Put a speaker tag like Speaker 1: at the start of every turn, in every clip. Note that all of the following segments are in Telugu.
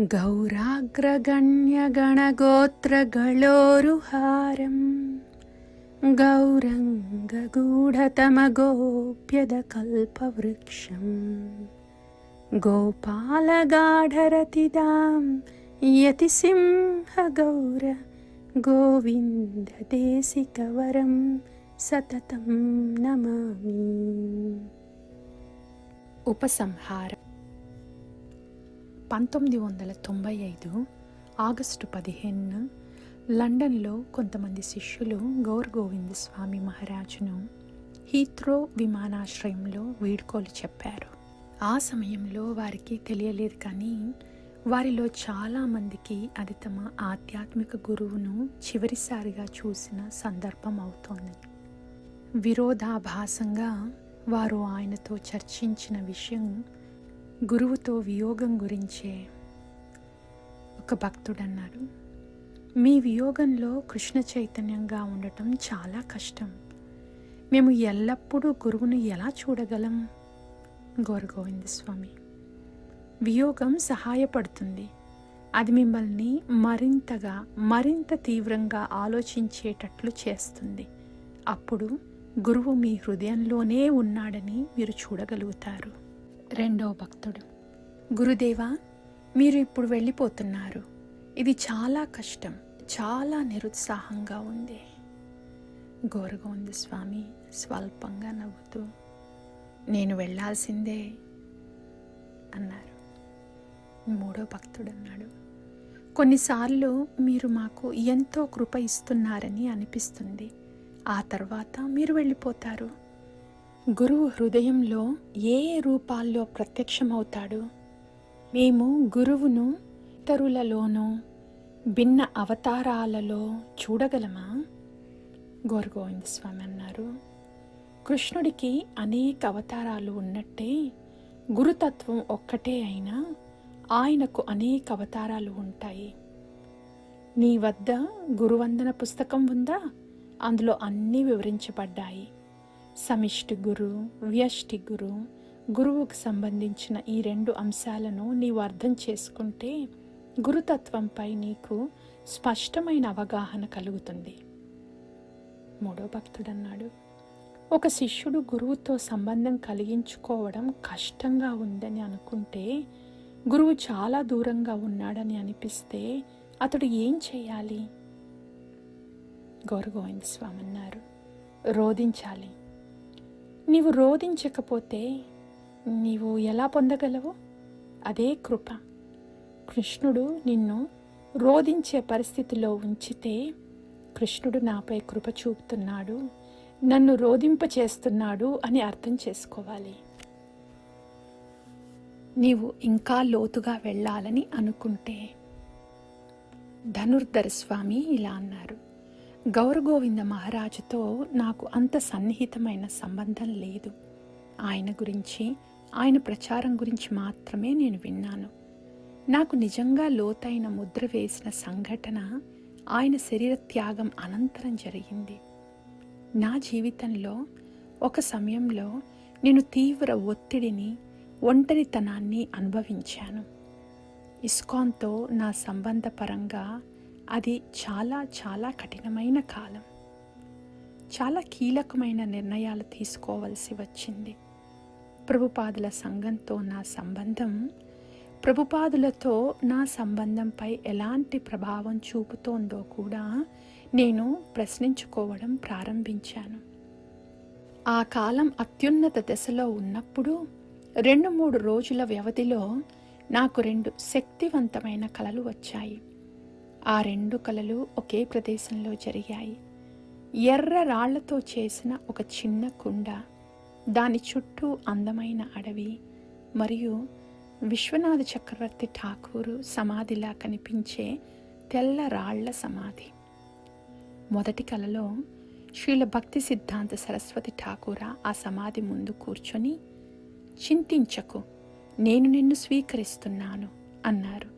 Speaker 1: गौराग्रगण्यगणगोत्रगणोरुहारं गौरङ्गगूढतमगोप्यदकल्पवृक्षम्। गोपालगाढरतिदां यतिसिंहगौर गोविन्ददेशिकवरं सततं नमामि। उपसंहार। పంతొమ్మిది వందల తొంభై ఐదు ఆగస్టు పదిహేను లండన్లో కొంతమంది శిష్యులు గౌర్ గోవింద్ స్వామి మహారాజును హీత్రో విమానాశ్రయంలో వీడ్కోలు చెప్పారు. ఆ సమయంలో వారికి తెలియలేదు కానీ వారిలో చాలామందికి అది తమ ఆధ్యాత్మిక గురువును చివరిసారిగా చూసిన సందర్భం అవుతోంది. విరోధాభాసంగా వారు ఆయనతో చర్చించిన విషయం గురువుతో వియోగం గురించే ఒక భక్తుడు అన్నారు మీ వియోగంలో కృష్ణ చైతన్యంగా ఉండటం చాలా కష్టం. మేము ఎల్లప్పుడూ గురువును ఎలా చూడగలం? గోరగోవింద స్వామి. వియోగం సహాయపడుతుంది. అది మిమ్మల్ని మరింతగా మరింత తీవ్రంగా ఆలోచించేటట్లు చేస్తుంది. అప్పుడు గురువు మీ హృదయంలోనే ఉన్నాడని మీరు చూడగలుగుతారు. రెండో భక్తుడు. గురుదేవా మీరు ఇప్పుడు వెళ్ళిపోతున్నారు. ఇది చాలా కష్టం చాలా నిరుత్సాహంగా ఉంది. గోరగోంది స్వామి స్వల్పంగా నవ్వుతూ. నేను వెళ్ళాల్సిందే అన్నారు. మూడో భక్తుడు అన్నాడు. కొన్నిసార్లు మీరు మాకు ఎంతో కృప ఇస్తున్నారని అనిపిస్తుంది. ఆ తర్వాత మీరు వెళ్ళిపోతారు. గురువు హృదయంలో ఏ ఏ రూపాల్లో ప్రత్యక్షమవుతాడు? మేము గురువును ఇతరులలోనూ భిన్న అవతారాలలో చూడగలమా? గోరగోవింద స్వామి అన్నారు. కృష్ణుడికి అనేక అవతారాలు ఉన్నట్టే గురుతత్వం ఒక్కటే అయినా ఆయనకు అనేక అవతారాలు ఉంటాయి. నీ వద్ద గురువందన పుస్తకం ఉందా? అందులో అన్నీ వివరించబడ్డాయి. సమిష్టి గురు వ్యష్టి గురు గురువుకు సంబంధించిన ఈ రెండు అంశాలను నీవు అర్థం చేసుకుంటే గురుతత్వంపై నీకు స్పష్టమైన అవగాహన కలుగుతుంది. మూడో భక్తుడన్నాడు ఒక శిష్యుడు గురువుతో సంబంధం కలిగించుకోవడం కష్టంగా ఉందని అనుకుంటే గురువు చాలా దూరంగా ఉన్నాడని అనిపిస్తే అతడు ఏం చేయాలి? గౌరగోవింద స్వామి అన్నారు రోధించాలి. నీవు రోధించకపోతే నీవు ఎలా పొందగలవు? అదే కృప. కృష్ణుడు నిన్ను రోధించే పరిస్థితిలో ఉంచితే కృష్ణుడు నాపై కృప చూపుతున్నాడు నన్ను రోధింప చేస్తున్నాడు అని అర్థం చేసుకోవాలి. నీవు ఇంకా లోతుగా వెళ్ళాలని అనుకుంటే ధనుర్ధర స్వామి ఇలా అన్నారు. గౌరగోవింద మహారాజుతో నాకు అంత సన్నిహితమైన సంబంధం లేదు. ఆయన గురించి ఆయన ప్రచారం గురించి మాత్రమే నేను విన్నాను. నాకు నిజంగా లోతైన ముద్ర వేసిన సంఘటన ఆయన శరీర త్యాగం అనంతరం జరిగింది. నా జీవితంలో ఒక సమయంలో నేను తీవ్ర ఒత్తిడిని ఒంటరితనాన్ని అనుభవించాను. ఇస్కాన్తో నా సంబంధపరంగా అది చాలా చాలా కఠినమైన కాలం. చాలా కీలకమైన నిర్ణయాలు తీసుకోవాల్సి వచ్చింది. ప్రభుపాదుల సంఘంతో నా సంబంధం ప్రభుపాదులతో నా సంబంధంపై ఎలాంటి ప్రభావం చూపుతోందో కూడా నేను ప్రశ్నించుకోవడం ప్రారంభించాను. ఆ కాలం అత్యున్నత దశలో ఉన్నప్పుడు రెండు మూడు రోజుల వ్యవధిలో నాకు రెండు శక్తివంతమైన కళలు వచ్చాయి. ఆ రెండు కలలు ఒకే ప్రదేశంలో జరిగాయి. ఎర్ర రాళ్ళతో చేసిన ఒక చిన్న కుండ దాని చుట్టూ అందమైన అడవి మరియు విశ్వనాథ చక్రవర్తి ఠాకూరు సమాధిలా కనిపించే తెల్ల రాళ్ళ సమాధి. మొదటి కలలో శ్రీల భక్తి సిద్ధాంత సరస్వతి ఠాకూర ఆ సమాధి ముందు కూర్చొని చింతించకు నేను నిన్ను స్వీకరిస్తున్నాను అన్నారు.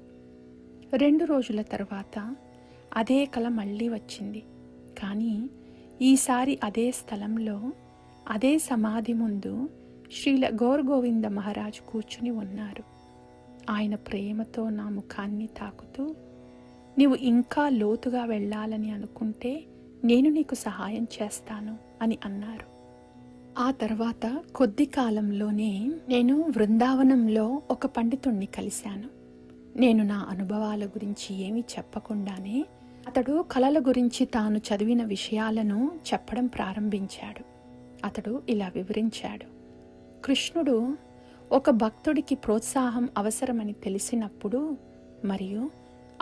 Speaker 1: రెండు రోజుల తర్వాత అదే కళ మళ్ళీ వచ్చింది. కానీ ఈసారి అదే స్థలంలో అదే సమాధి ముందు శ్రీల గోర్గోవింద మహారాజు కూర్చుని ఉన్నారు. ఆయన ప్రేమతో నా ముఖాన్ని తాకుతూ నీవు ఇంకా లోతుగా వెళ్ళాలని అనుకుంటే నేను నీకు సహాయం చేస్తాను అని అన్నారు. ఆ తర్వాత కొద్ది కాలంలోనే నేను బృందావనంలో ఒక పండితుణ్ణి కలిశాను. నేను నా అనుభవాల గురించి ఏమీ చెప్పకుండానే అతడు కళల గురించి తాను చదివిన విషయాలను చెప్పడం ప్రారంభించాడు. అతడు ఇలా వివరించాడు. కృష్ణుడు ఒక భక్తుడికి ప్రోత్సాహం అవసరమని తెలిసినప్పుడు మరియు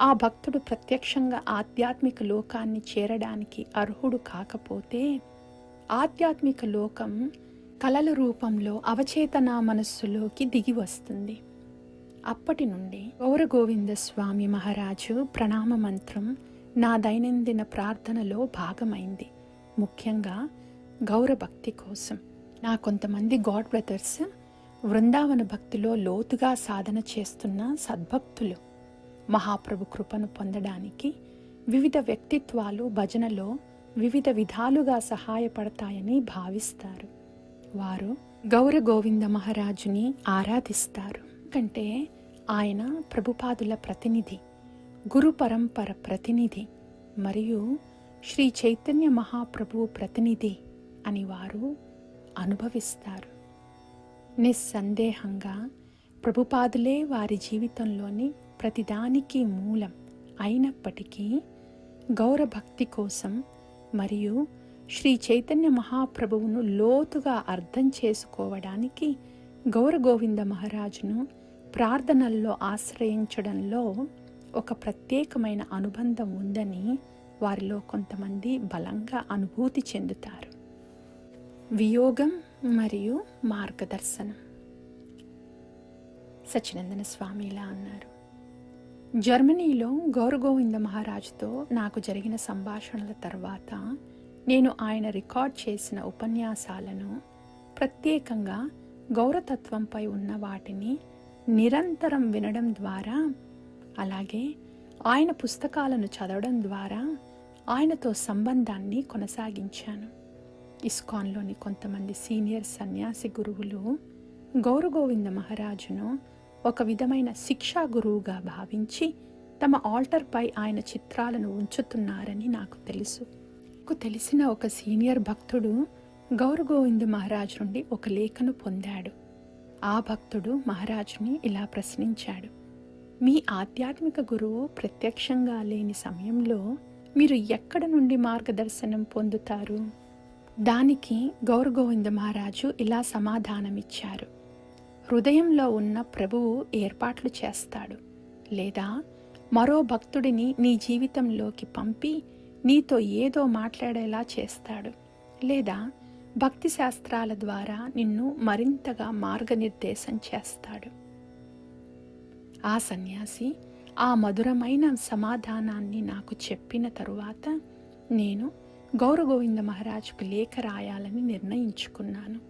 Speaker 1: ఆ భక్తుడు ప్రత్యక్షంగా ఆధ్యాత్మిక లోకాన్ని చేరడానికి అర్హుడు కాకపోతే ఆధ్యాత్మిక లోకం కలల రూపంలో అవచేతన మనస్సులోకి దిగి వస్తుంది. అప్పటి నుండి గౌరగోవింద స్వామి మహారాజు ప్రణామ మంత్రం నా దైనందిన ప్రార్థనలో భాగమైంది. ముఖ్యంగా గౌరభక్తి కోసం. నా కొంతమంది గాడ్ బ్రదర్స్ వృందావన భక్తిలో లోతుగా సాధన చేస్తున్న సద్భక్తులు. మహాప్రభు కృపను పొందడానికి వివిధ వ్యక్తిత్వాలు భజనలో వివిధ విధాలుగా సహాయపడతాయని భావిస్తారు. వారు గౌర గోవింద మహారాజుని ఆరాధిస్తారు. కంటే ఆయన ప్రభుపాదుల ప్రతినిధి గురు పరంపర ప్రతినిధి మరియు శ్రీ చైతన్య మహాప్రభు ప్రతినిధి అని వారు అనుభవిస్తారు. నిస్సందేహంగా ప్రభుపాదులే వారి జీవితంలోని ప్రతిదానికి మూలం అయినప్పటికీ గౌరభక్తి కోసం మరియు శ్రీ చైతన్య మహాప్రభువును లోతుగా అర్థం చేసుకోవడానికి గౌరగోవింద మహారాజును ప్రార్థనల్లో ఆశ్రయించడంలో ఒక ప్రత్యేకమైన అనుబంధం ఉందని వారిలో కొంతమంది బలంగా అనుభూతి చెందుతారు. వియోగం మరియు మార్గదర్శనం. సచినందన స్వామి ఇలా అన్నారు. జర్మనీలో గౌరగోవింద మహారాజుతో నాకు జరిగిన సంభాషణల తర్వాత నేను ఆయన రికార్డ్ చేసిన ఉపన్యాసాలను ప్రత్యేకంగా గౌరతత్వంపై ఉన్న వాటిని నిరంతరం వినడం ద్వారా అలాగే ఆయన పుస్తకాలను చదవడం ద్వారా ఆయనతో సంబంధాన్ని కొనసాగించాను. ఇస్కాన్లోని కొంతమంది సీనియర్ సన్యాసి గురువులు గౌరగోవింద మహారాజును ఒక విధమైన శిక్షా గురువుగా భావించి తమ ఆల్టర్పై ఆయన చిత్రాలను ఉంచుతున్నారని నాకు తెలుసు. నాకు తెలిసిన ఒక సీనియర్ భక్తుడు గౌరగోవింద మహారాజు నుండి ఒక లేఖను పొందాడు. ఆ భక్తుడు మహారాజుని ఇలా ప్రశ్నించాడు. మీ ఆధ్యాత్మిక గురువు ప్రత్యక్షంగా లేని సమయంలో మీరు ఎక్కడ నుండి మార్గదర్శనం పొందుతారు? దానికి గౌరగోవింద మహారాజు ఇలా సమాధానమిచ్చారు. హృదయంలో ఉన్న ప్రభువు ఏర్పాట్లు చేస్తాడు. లేదా మరో భక్తుడిని నీ జీవితంలోకి పంపి నీతో ఏదో మాట్లాడేలా చేస్తాడు. లేదా భక్తి శాస్త్రాల ద్వారా నిన్ను మరింతగా మార్గనిర్దేశం చేస్తాడు. ఆ సన్యాసి ఆ మధురమైన సమాధానాన్ని నాకు చెప్పిన తరువాత నేను గౌరగోవింద మహారాజుకు లేఖ రాయాలని నిర్ణయించుకున్నాను.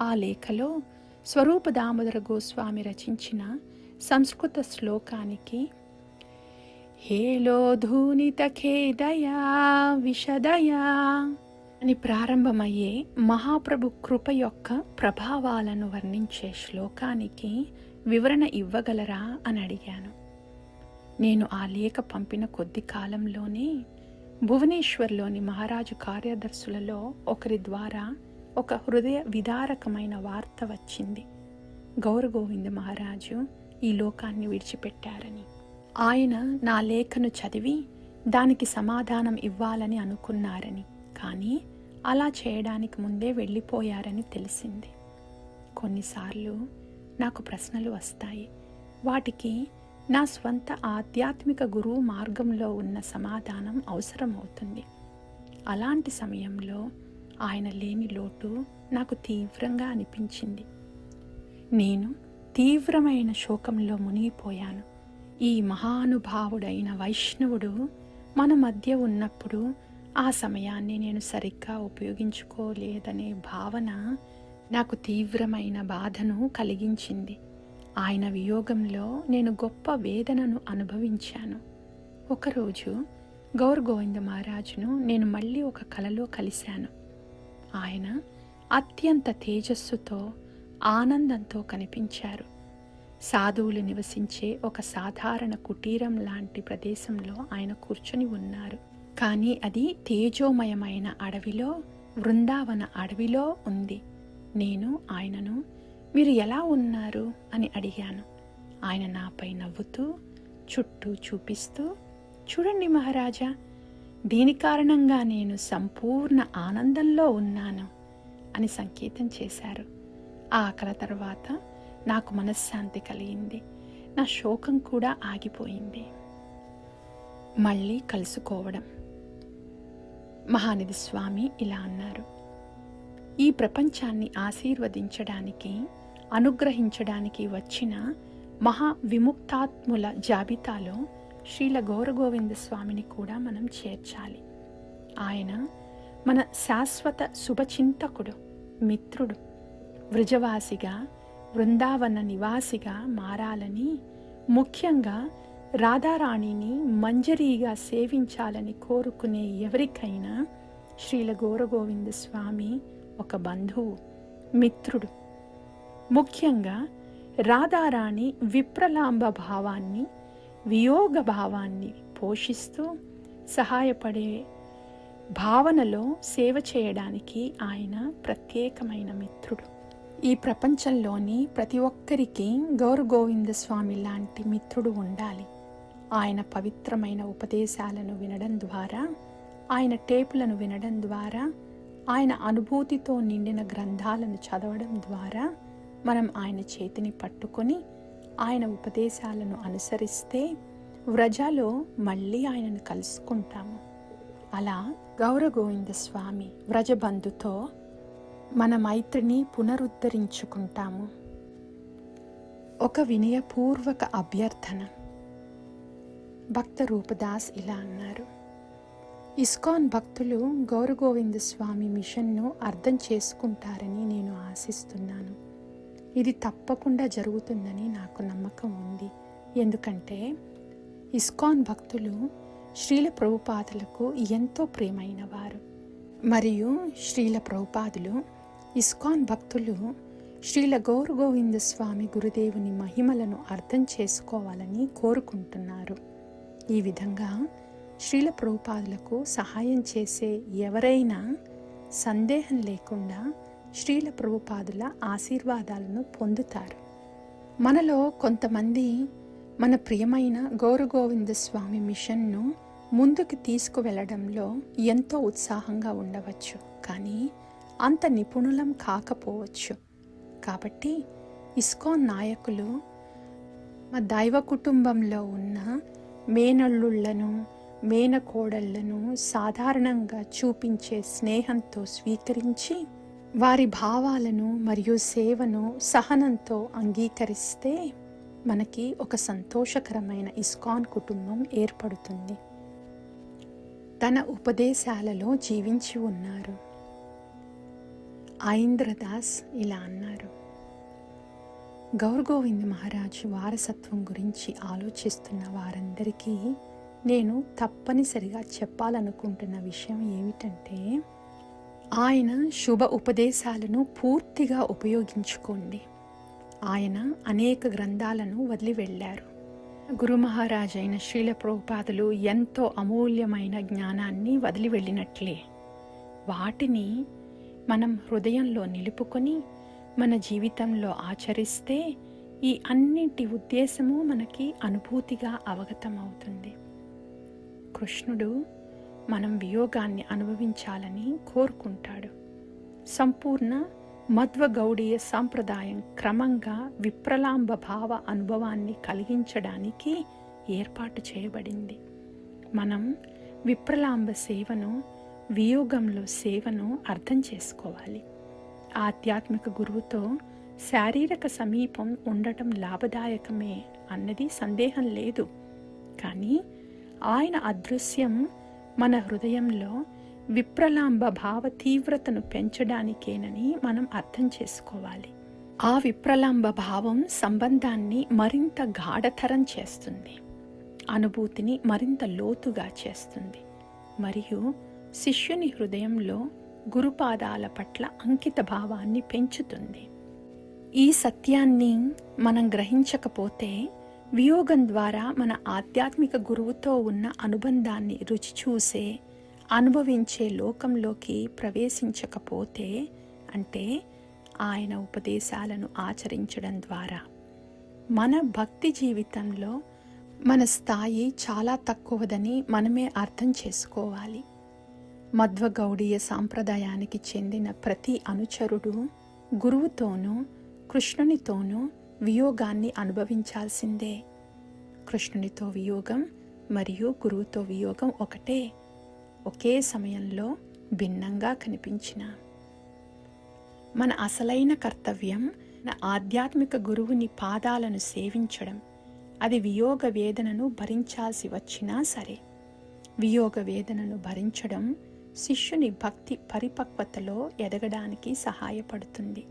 Speaker 1: ఆ లేఖలో స్వరూప దామోదర గోస్వామి రచించిన సంస్కృత శ్లోకానికి హేలోధూనిత ఖేదయా విషదయా అని ప్రారంభమయ్యే మహాప్రభు కృప యొక్క ప్రభావాలను వర్ణించే శ్లోకానికి వివరణ ఇవ్వగలరా అని అడిగాను. నేను ఆ లేఖ పంపిన కొద్ది కాలంలోనే భువనేశ్వర్లోని మహారాజు కార్యదర్శులలో ఒకరి ద్వారా ఒక హృదయ విదారకమైన వార్త వచ్చింది. గౌరగోవింద మహారాజు ఈ లోకాన్ని విడిచిపెట్టారని. ఆయన నా లేఖను చదివి దానికి సమాధానం ఇవ్వాలని అనుకున్నారని. కానీ అలా చేయడానికి ముందే వెళ్ళిపోయారని తెలిసింది. కొన్నిసార్లు నాకు ప్రశ్నలు వస్తాయి. వాటికి నా స్వంత ఆధ్యాత్మిక గురువు మార్గంలో ఉన్న సమాధానం అవసరమవుతుంది. అలాంటి సమయంలో ఆయన లేని లోటు నాకు తీవ్రంగా అనిపించింది. నేను తీవ్రమైన శోకంలో మునిగిపోయాను. ఈ మహానుభావుడైన వైష్ణవుడు మన మధ్య ఉన్నప్పుడు ఆ సమయాన్ని నేను సరిగ్గా ఉపయోగించుకోలేదనే భావన నాకు తీవ్రమైన బాధను కలిగించింది. ఆయన వియోగంలో నేను గొప్ప వేదనను అనుభవించాను. ఒకరోజు గౌర్ గోవింద మహారాజును నేను మళ్ళీ ఒక కలలో కలిశాను. ఆయన అత్యంత తేజస్సుతో ఆనందంతో కనిపించారు. సాధువులు నివసించే ఒక సాధారణ కుటీరం లాంటి ప్రదేశంలో ఆయన కూర్చొని ఉన్నారు. కానీ అది తేజోమయమైన అడవిలో వృందావన అడవిలో ఉంది. నేను ఆయనను మీరు ఎలా ఉన్నారు? అని అడిగాను. ఆయన నాపై నవ్వుతూ చుట్టూ చూపిస్తూ చూడండి మహారాజా దీని కారణంగా నేను సంపూర్ణ ఆనందంలో ఉన్నాను అని సంకేతం చేశారు. ఆ ఆకల తర్వాత నాకు మనశ్శాంతి కలిగింది. నా శోకం కూడా ఆగిపోయింది. మళ్ళీ కలుసుకోవడం. మహానిధి స్వామి ఇలా అన్నారు. ఈ ప్రపంచాన్ని ఆశీర్వదించడానికి అనుగ్రహించడానికి వచ్చిన మహా విముక్తాత్ముల జాబితాలో శ్రీల గౌరగోవింద స్వామిని కూడా మనం చేర్చాలి. ఆయన మన శాశ్వత శుభచింతకుడు మిత్రుడు వృజవాసిగా బృందావన నివాసిగా మారాలని ముఖ్యంగా రాధారాణిని మంజరీగా సేవించాలని కోరుకునే ఎవరికైనా శ్రీల గౌరగోవింద స్వామి ఒక బంధువు మిత్రుడు. ముఖ్యంగా రాధారాణి విప్రలాంబ భావాన్ని వియోగ భావాన్ని పోషిస్తూ సహాయపడే భావనలో సేవ చేయడానికి ఆయన ప్రత్యేకమైన మిత్రుడు. ఈ ప్రపంచంలోని ప్రతి ఒక్కరికి గౌరగోవింద స్వామి లాంటి మిత్రుడు ఉండాలి. ఆయన పవిత్రమైన ఉపదేశాలను వినడం ద్వారా ఆయన టేపులను వినడం ద్వారా ఆయన అనుభూతితో నిండిన గ్రంథాలను చదవడం ద్వారా మనం ఆయన చేతిని పట్టుకొని ఆయన ఉపదేశాలను అనుసరిస్తే వ్రజలో మళ్ళీ ఆయనను కలుసుకుంటాము. అలా గౌరగోవింద స్వామి వ్రజబంధుతో మన మైత్రిని పునరుద్ధరించుకుంటాము. ఒక వినయపూర్వక అభ్యర్థన. భక్త రూపదాస్ ఇలా అన్నారు. ఇస్కాన్ భక్తులు గౌరగోవింద స్వామి మిషన్ను అర్థం చేసుకుంటారని నేను ఆశిస్తున్నాను. ఇది తప్పకుండా జరుగుతుందని నాకు నమ్మకం ఉంది. ఎందుకంటే ఇస్కాన్ భక్తులు శ్రీల ప్రభుపాదులకు ఎంతో ప్రేమైన వారు మరియు శ్రీల ప్రభుపాదులు ఇస్కాన్ భక్తులు శ్రీల గౌరగోవింద స్వామి గురుదేవుని మహిమలను అర్థం చేసుకోవాలని కోరుకుంటున్నారు. ఈ విధంగా శ్రీల ప్రభుపాదులకు సహాయం చేసే ఎవరైనా సందేహం లేకుండా శ్రీల ప్రభుపాదుల ఆశీర్వాదాలను పొందుతారు. మనలో కొంతమంది మన ప్రియమైన గౌరగోవింద స్వామి మిషన్ను ముందుకు తీసుకువెళ్ళడంలో ఎంతో ఉత్సాహంగా ఉండవచ్చు. కానీ అంత నిపుణులం కాకపోవచ్చు. కాబట్టి ఇస్కాన్ నాయకులు మా దైవ కుటుంబంలో ఉన్న మేనల్లుళ్ళను మేనకోడళ్ళను సాధారణంగా చూపించే స్నేహంతో స్వీకరించి వారి భావాలను మరియు సేవను సహనంతో అంగీకరిస్తే మనకి ఒక సంతోషకరమైన ఇస్కాన్ కుటుంబం ఏర్పడుతుంది. తన ఉపదేశాలలో జీవించి ఉన్నారు. ఐంద్రదాస్ ఇలా అన్నారు. గౌరగోవింద్ మహారాజు వారసత్వం గురించి ఆలోచిస్తున్న వారందరికీ నేను తప్పనిసరిగా చెప్పాలనుకుంటున్న విషయం ఏమిటంటే ఆయన శుభ ఉపదేశాలను పూర్తిగా ఉపయోగించుకోండి. ఆయన అనేక గ్రంథాలను వదిలి వెళ్ళారు. గురు అయిన శ్రీల ప్రోపాదులు ఎంతో అమూల్యమైన జ్ఞానాన్ని వదిలి వెళ్ళినట్లే. వాటిని మనం హృదయంలో నిలుపుకొని మన జీవితంలో ఆచరిస్తే ఈ అన్నింటి ఉద్దేశము మనకి అనుభూతిగా అవగతమవుతుంది. కృష్ణుడు మనం వియోగాన్ని అనుభవించాలని కోరుకుంటాడు. సంపూర్ణ మధ్వగౌడీయ సాంప్రదాయం క్రమంగా విప్రలాంబ భావ అనుభవాన్ని కలిగించడానికి ఏర్పాటు చేయబడింది. మనం విప్రలాంబ సేవను వియోగంలో సేవను అర్థం చేసుకోవాలి. ఆధ్యాత్మిక గురువుతో శారీరక సమీపం ఉండటం లాభదాయకమే అన్నది సందేహం లేదు. కానీ ఆయన అదృశ్యం మన హృదయంలో విప్రలాంబ భావ తీవ్రతను పెంచడానికేనని మనం అర్థం చేసుకోవాలి. ఆ విప్రలాంబ భావం సంబంధాన్ని మరింత గాఢతరం చేస్తుంది. అనుభూతిని మరింత లోతుగా చేస్తుంది. మరియు శిష్యుని హృదయంలో గురుపాదాల పట్ల అంకిత భావాన్ని పెంచుతుంది. ఈ సత్యాన్ని మనం గ్రహించకపోతే వియోగం ద్వారా మన ఆధ్యాత్మిక గురువుతో ఉన్న అనుబంధాన్ని రుచి చూసే అనుభవించే లోకంలోకి ప్రవేశించకపోతే అంటే ఆయన ఉపదేశాలను ఆచరించడం ద్వారా. మన భక్తి జీవితంలో మన స్థాయి చాలా తక్కువదని మనమే అర్థం చేసుకోవాలి. మధ్వగౌడీయ సాంప్రదాయానికి చెందిన ప్రతి అనుచరుడు గురువుతోనూ కృష్ణునితోనూ వియోగాన్ని అనుభవించాల్సిందే. కృష్ణునితో వియోగం మరియు గురువుతో వియోగం ఒకటే. ఒకే సమయంలో భిన్నంగా కనిపించిన మన అసలైన కర్తవ్యం మన ఆధ్యాత్మిక గురువుని పాదాలను సేవించడం. అది వియోగ వేదనను భరించాల్సి వచ్చినా సరే వియోగ వేదనను భరించడం శిష్యుని భక్తి పరిపక్వతలో ఎదగడానికి సహాయపడుతుంది.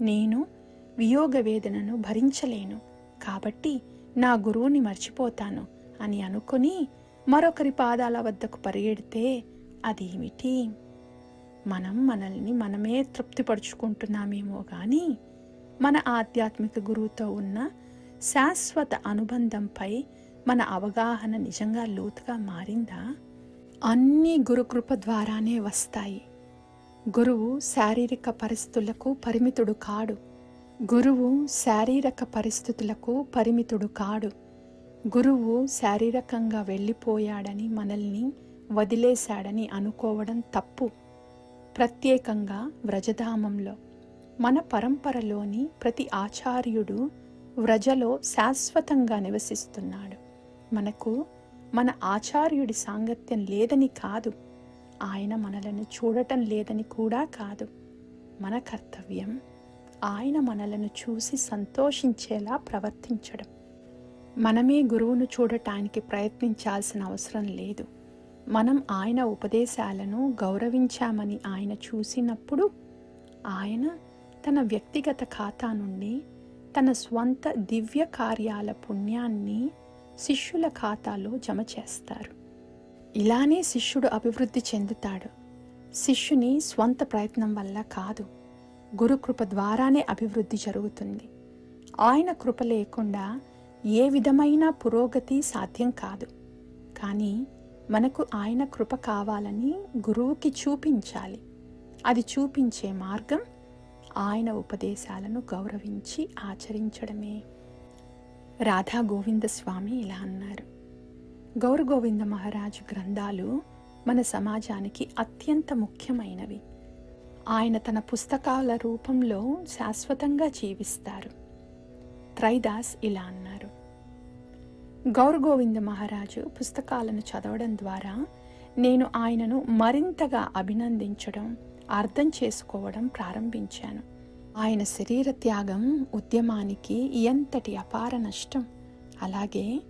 Speaker 1: నేను వియోగ వేదనను భరించలేను. కాబట్టి నా గురువుని మర్చిపోతాను అని అనుకుని మరొకరి పాదాల వద్దకు పరిగెడితే అదేమిటి? మనం మనల్ని మనమే తృప్తిపరుచుకుంటున్నామేమో కానీ మన ఆధ్యాత్మిక గురువుతో ఉన్న శాశ్వత అనుబంధంపై మన అవగాహన నిజంగా లోతుగా మారిందా? అన్నీ గురుకృప ద్వారానే వస్తాయి. గురువు శారీరక పరిస్థితులకు పరిమితుడు కాడు. గురువు శారీరక పరిస్థితులకు పరిమితుడు కాడు. గురువు శారీరకంగా వెళ్ళిపోయాడని మనల్ని వదిలేశాడని అనుకోవడం తప్పు. ప్రత్యేకంగా వ్రజధామంలో. మన పరంపరలోని ప్రతి ఆచార్యుడు వ్రజలో శాశ్వతంగా నివసిస్తున్నాడు. మనకు మన ఆచార్యుడి సాంగత్యం లేదని కాదు. ఆయన మనలను చూడటం లేదని కూడా కాదు. మన కర్తవ్యం ఆయన మనలను చూసి సంతోషించేలా ప్రవర్తించడం. మనమే గురువును చూడటానికి ప్రయత్నించాల్సిన అవసరం లేదు. మనం ఆయన ఉపదేశాలను గౌరవించామని ఆయన చూసినప్పుడు ఆయన తన వ్యక్తిగత ఖాతా నుండి తన స్వంత దివ్య కార్యాల పుణ్యాన్ని శిష్యుల ఖాతాలో జమ చేస్తారు. ఇలానే శిష్యుడు అభివృద్ధి చెందుతాడు. శిష్యుని స్వంత ప్రయత్నం వల్ల కాదు గురుకృప ద్వారానే అభివృద్ధి జరుగుతుంది. ఆయన కృప లేకుండా ఏ విధమైన పురోగతి సాధ్యం కాదు. కానీ మనకు ఆయన కృప కావాలని గురువుకి చూపించాలి. అది చూపించే మార్గం ఆయన ఉపదేశాలను గౌరవించి ఆచరించడమే. రాధా గోవింద స్వామి ఇలా అన్నారు. గౌరగోవింద మహారాజు గ్రంథాలు మన సమాజానికి అత్యంత ముఖ్యమైనవి. ఆయన తన పుస్తకాల రూపంలో శాశ్వతంగా జీవిస్తారు. త్రైదాస్ ఇలా అన్నారు. గౌరగోవింద మహారాజు పుస్తకాలను చదవడం ద్వారా నేను ఆయనను మరింతగా అభినందించడం అర్థం చేసుకోవడం ప్రారంభించాను. ఆయన శరీర త్యాగం ఉద్యమానికి ఎంతటి అపార నష్టం. అలాగే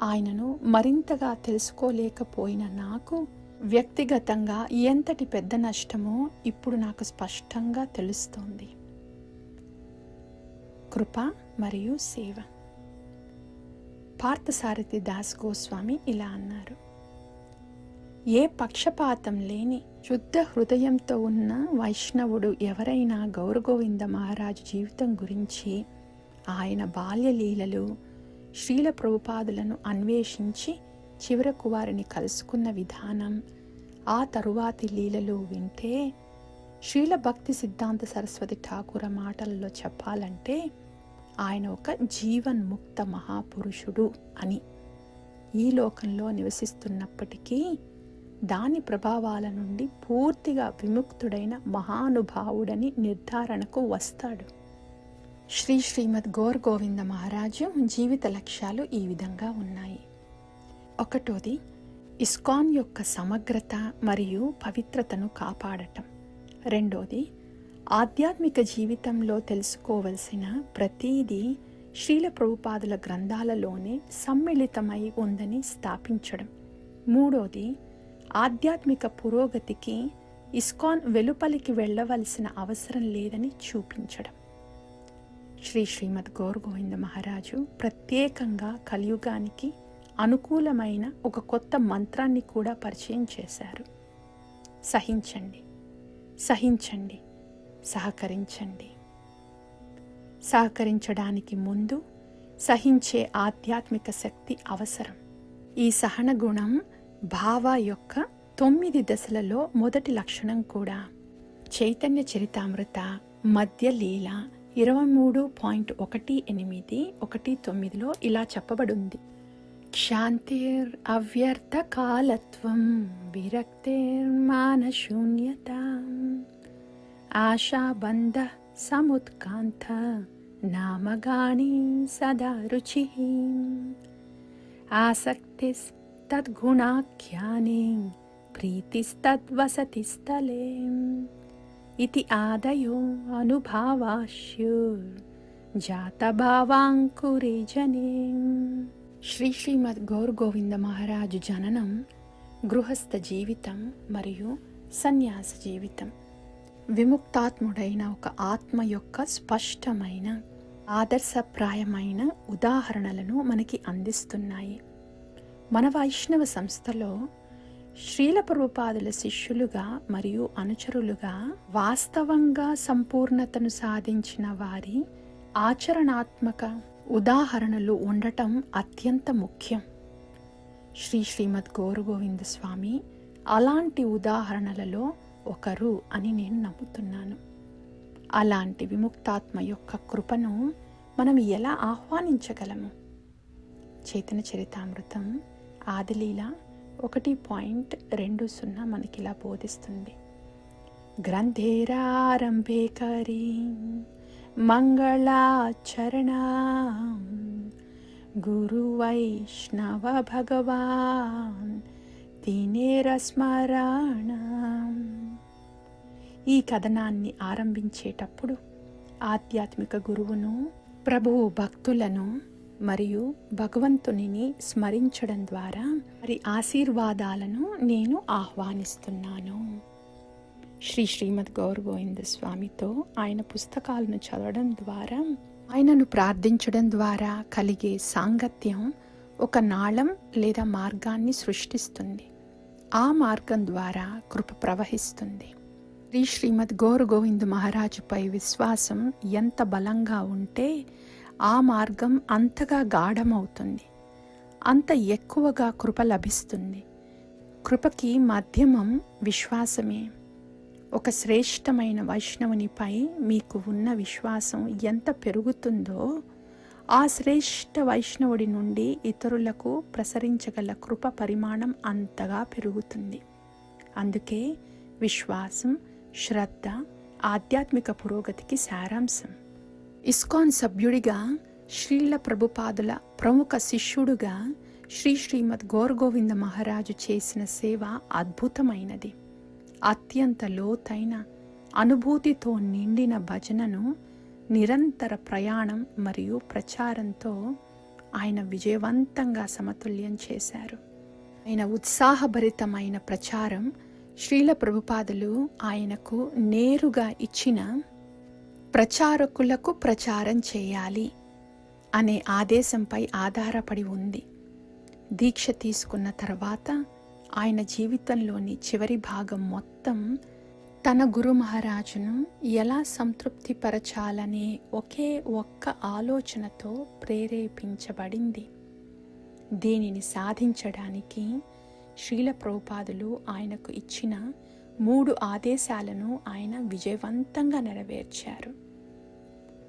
Speaker 1: ఆయనను మరింతగా తెలుసుకోలేకపోయిన నాకు వ్యక్తిగతంగా ఎంతటి పెద్ద నష్టమో ఇప్పుడు నాకు స్పష్టంగా తెలుస్తోంది. కృప మరియు సేవ. పార్థసారథి దాస్ గోస్వామి ఇలా అన్నారు. ఏ పక్షపాతం లేని శుద్ధ హృదయంతో ఉన్న వైష్ణవుడు ఎవరైనా గౌరగోవింద మహారాజు జీవితం గురించి ఆయన బాల్యలీలలు శ్రీల ప్రభుపాదులను అన్వేషించి చివరకు వారిని కలుసుకున్న విధానం ఆ తరువాతి లీలలు వింటే శ్రీల భక్తి సిద్ధాంత సరస్వతి ఠాకూర మాటల్లో చెప్పాలంటే ఆయన ఒక జీవన్ముక్త మహాపురుషుడు అని. ఈ లోకంలో నివసిస్తున్నప్పటికీ దాని ప్రభావాల నుండి పూర్తిగా విముక్తుడైన మహానుభావుడని నిర్ధారణకు వస్తాడు. శ్రీ శ్రీమద్ గోర్ గోవింద మహారాజు జీవిత లక్ష్యాలు ఈ విధంగా ఉన్నాయి. ఒకటోది ఇస్కాన్ యొక్క సమగ్రత మరియు పవిత్రతను కాపాడటం. రెండోది ఆధ్యాత్మిక జీవితంలో తెలుసుకోవలసిన ప్రతీదీ శ్రీల ప్రభుపాదుల గ్రంథాలలోనే సమ్మిళితమై ఉందని స్థాపించడం. మూడోది ఆధ్యాత్మిక పురోగతికి ఇస్కాన్ వెలుపలికి వెళ్ళవలసిన అవసరం లేదని చూపించడం. శ్రీ శ్రీమద్ గోవింద మహారాజు ప్రత్యేకంగా కలియుగానికి అనుకూలమైన ఒక కొత్త మంత్రాన్ని కూడా పరిచయం చేశారు. సహించండి సహించండి సహకరించండి. సహకరించడానికి ముందు సహించే ఆధ్యాత్మిక శక్తి అవసరం. ఈ సహన గుణం భావ యొక్క తొమ్మిది దశలలో మొదటి లక్షణం కూడా. చైతన్య చరితామృత మధ్య లీల ఇరవై మూడు పాయింట్ ఒకటి ఎనిమిది ఒకటి తొమ్మిదిలో ఇలా చెప్పబడింది. క్షాంతిర్ అవ్యర్థ కాలత్వం విరక్తిర్మానశూన్యత ఆశాబంధ సముత్కాంత నామగాణి సదా రుచి తద్గుణాఖ్యాని ప్రీతిస్తద్వసతిస్థలే ఇది ఆదయో అనుభావాశ్యు జనే శ్రీ శ్రీమద్ గౌర్ గోవింద మహారాజు జననం గృహస్థ జీవితం మరియు సన్యాస జీవితం విముక్తాత్ముడైన ఒక ఆత్మ యొక్క స్పష్టమైన ఆదర్శప్రాయమైన ఉదాహరణలను మనకి అందిస్తున్నాయి। మన వైష్ణవ సంస్థలో శ్రీల ప్రభుపాదుల శిష్యులుగా మరియు అనుచరులుగా వాస్తవంగా సంపూర్ణతను సాధించిన వారి ఆచరణాత్మక ఉదాహరణలు ఉండటం అత్యంత ముఖ్యం. శ్రీ శ్రీమద్ గోరుగోవింద స్వామి అలాంటి ఉదాహరణలలో ఒకరు అని నేను నమ్ముతున్నాను. అలాంటి విముక్తాత్మ యొక్క కృపను మనం ఎలా ఆహ్వానించగలము? చేతన చరితామృతం ఆదిలీల ఒకటి పాయింట్ రెండు సున్నా మనకి ఇలా బోధిస్తుంది. గ్రంథేరారంభే కరీ మంగళాచరణ గురు వైష్ణవ భగవాన్ తినేరస్మరణ ఈ కథనాన్ని ఆరంభించేటప్పుడు ఆధ్యాత్మిక గురువును ప్రభువు భక్తులను మరియు భగవంతునిని స్మరించడం ద్వారా వారి ఆశీర్వాదాలను నేను ఆహ్వానిస్తున్నాను. శ్రీ శ్రీమద్ గౌర్ గోవింద స్వామితో ఆయన పుస్తకాలను చదవడం ద్వారా ఆయనను ప్రార్థించడం ద్వారా కలిగే సాంగత్యం ఒక నాళం లేదా మార్గాన్ని సృష్టిస్తుంది. ఆ మార్గం ద్వారా కృప ప్రవహిస్తుంది. శ్రీ శ్రీమద్ గౌర్ గోవింద్ మహారాజుపై విశ్వాసం ఎంత బలంగా ఉంటే ఆ మార్గం అంతగా గాఢమవుతుంది. అంత ఎక్కువగా కృప లభిస్తుంది. కృపకి మాధ్యమం విశ్వాసమే. ఒక శ్రేష్టమైన వైష్ణవునిపై మీకు ఉన్న విశ్వాసం ఎంత పెరుగుతుందో ఆ శ్రేష్ఠ వైష్ణవుడి నుండి ఇతరులకు ప్రసరించగల కృప పరిమాణం అంతగా పెరుగుతుంది. అందుకే విశ్వాసం శ్రద్ధ ఆధ్యాత్మిక పురోగతికి సారాంశం. ఇస్కాన్ సభ్యుడిగా శ్రీల ప్రభుపాదుల ప్రముఖ శిష్యుడుగా శ్రీ శ్రీమద్ గోర్గోవింద మహారాజు చేసిన సేవ అద్భుతమైనది. అత్యంత లోతైన అనుభూతితో నిండిన భజనను నిరంతర ప్రయాణం మరియు ప్రచారంతో ఆయన విజయవంతంగా సమతుల్యం చేశారు. ఆయన ఉత్సాహభరితమైన ప్రచారం శ్రీల ప్రభుపాదులు ఆయనకు నేరుగా ఇచ్చిన ప్రచారకులకు ప్రచారం చేయాలి అనే ఆదేశంపై ఆధారపడి ఉంది. దీక్ష తీసుకున్న తర్వాత ఆయన జీవితంలోని చివరి భాగం మొత్తం తన గురు మహారాజును ఎలా సంతృప్తిపరచాలనే ఒకే ఒక్క ఆలోచనతో ప్రేరేపించబడింది. దీనిని సాధించడానికి శ్రీల ప్రోపాదులు ఆయనకు ఇచ్చిన మూడు ఆదేశాలను ఆయన విజయవంతంగా నెరవేర్చారు.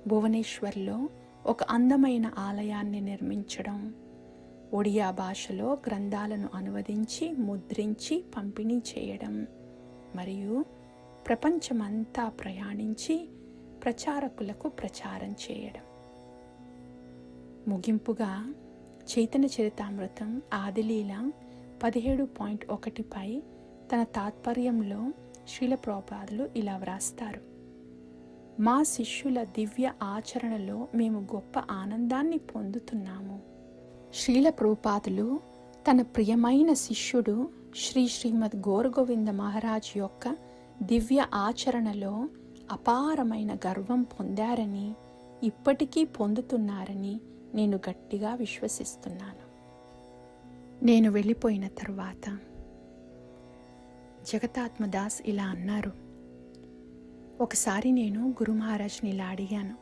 Speaker 1: భువనేశ్వర్లో ఒక అందమైన ఆలయాన్ని నిర్మించడం. ఒడియా భాషలో గ్రంథాలను అనువదించి ముద్రించి పంపిణీ చేయడం. మరియు ప్రపంచమంతా ప్రయాణించి ప్రచారకులకు ప్రచారం చేయడం. ముగింపుగా చైతన్య చరితామృతం ఆదిలీల పదిహేడు పాయింట్ ఒకటిపై తన తాత్పర్యంలో శ్రీల ప్రోపాదులు ఇలా వ్రాస్తారు. మా శిష్యుల దివ్య ఆచరణలో మేము గొప్ప ఆనందాన్ని పొందుతున్నాము. శ్రీల ప్రూపాదులు తన ప్రియమైన శిష్యుడు శ్రీ శ్రీమద్ గోరగోవింద మహారాజ్ యొక్క దివ్య ఆచరణలో అపారమైన గర్వం పొందారని ఇప్పటికీ పొందుతున్నారని నేను గట్టిగా విశ్వసిస్తున్నాను. నేను వెళ్ళిపోయిన తర్వాత జగతాత్మదాస్ ఇలా అన్నారు. ఒకసారి నేను గురు మహారాజ్ని ఇలా అడిగాను.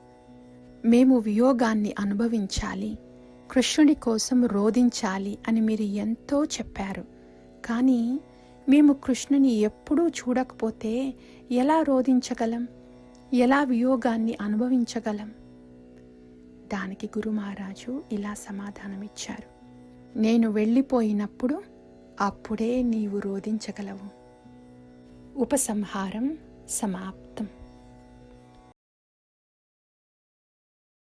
Speaker 1: మేము వియోగాన్ని అనుభవించాలి కృష్ణుడి కోసం రోధించాలి అని మీరు ఎంతో చెప్పారు. కానీ మేము కృష్ణుని ఎప్పుడూ చూడకపోతే ఎలా రోధించగలం? ఎలా వియోగాన్ని అనుభవించగలం? దానికి గురు మహారాజు ఇలా సమాధానమిచ్చారు. నేను వెళ్ళిపోయినప్పుడు అప్పుడే నీవు రోధించగలవు. ఉపసంహారం سما عبد